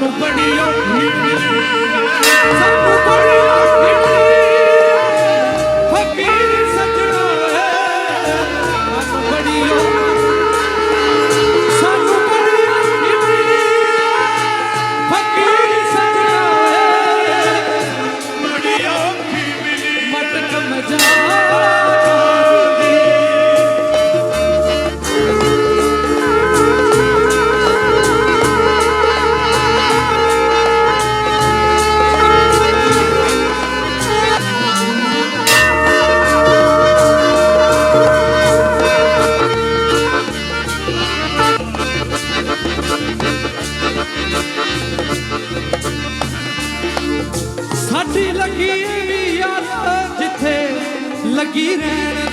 முப்படியும் ਲੱਗੀ ਵੀ ਯਾਰ ਜਿੱਥੇ ਲੱਗੀ ਰਹਿਣ